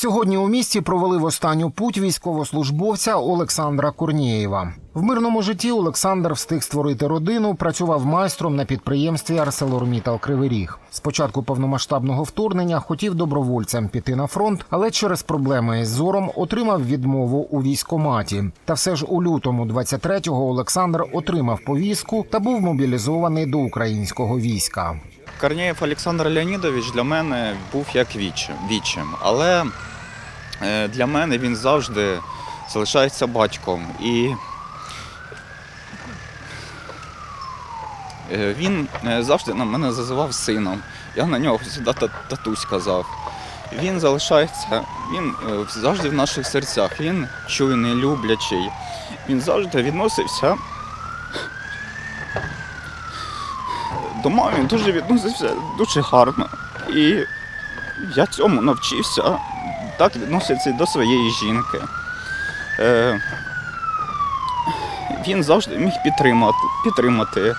Сьогодні у місті провели в останню путь військовослужбовця Олександра Корнієва. В мирному житті Олександр встиг створити родину, працював майстром на підприємстві Арселормітал Кривий Ріг. З повномасштабного вторгнення хотів добровольцем піти на фронт, але через проблеми із зором отримав відмову у військоматі. Та все ж у лютому 23-го Олександр отримав повістку та був мобілізований до українського війська. Корнієв Олександр Леонідович для мене був як вічим, вічим. але е, для мене він завжди залишається батьком. І е, він е, завжди на мене зазивав сином. Я на нього завжди татусь казав. Він залишається, він завжди в наших серцях. Він чуйний, люблячий. Він завжди відносився до мами дуже відносився дуже гарно. І я цьому навчився так відноситься до своєї жінки. Е, він завжди міг підтримати, підтримати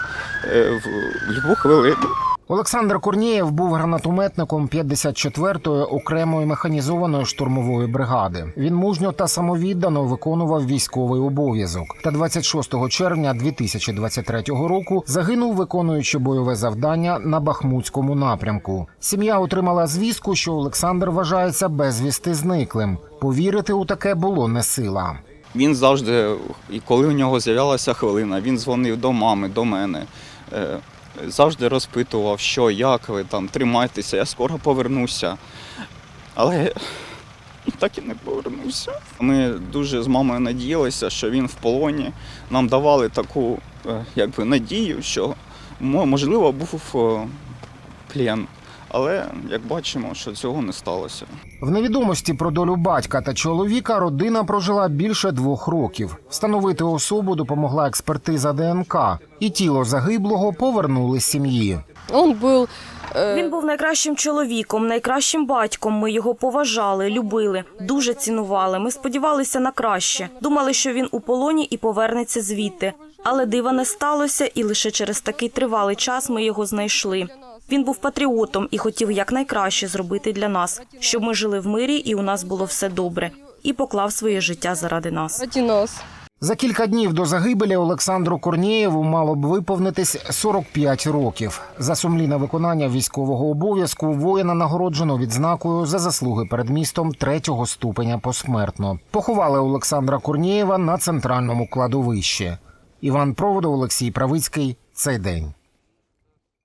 е, в, любу хвилину. Олександр Корнієв був гранатометником 54-ї окремої механізованої штурмової бригади. Він мужньо та самовіддано виконував військовий обов'язок. Та 26 червня 2023 року загинув, виконуючи бойове завдання на Бахмутському напрямку. Сім'я отримала звістку, що Олександр вважається безвісти зниклим. Повірити у таке було не сила. Він завжди, і коли у нього з'являлася хвилина, він дзвонив до мами, до мене. Завжди розпитував, що, як ви там, тримайтеся, я скоро повернуся. Але так і не повернувся. Ми дуже з мамою надіялися, що він в полоні. Нам давали таку е, якби, надію, що можливо був е, плен. Але як бачимо, що цього не сталося. В невідомості про долю батька та чоловіка родина прожила більше двох років. Встановити особу допомогла експертиза ДНК, і тіло загиблого повернули сім'ї. Он был... э, Він був найкращим чоловіком, найкращим батьком. Ми його поважали, любили, дуже цінували. Ми сподівалися на краще. Думали, що він у полоні і повернеться звідти. Але дива не сталося, і лише через такий тривалий час ми його знайшли. Він був патріотом і хотів якнайкраще зробити для нас, щоб ми жили в мирі і у нас було все добре. І поклав своє життя заради нас. ради нас. За кілька днів до загибелі Олександру Корнієву мало б виповнитись 45 років. За сумлінне виконання військового обов'язку воїна нагороджено відзнакою за заслуги перед містом третього ступеня посмертно. Поховали Олександра Корнієва на центральному кладовищі. Іван Проводов, Олексій Правицький. Цей день.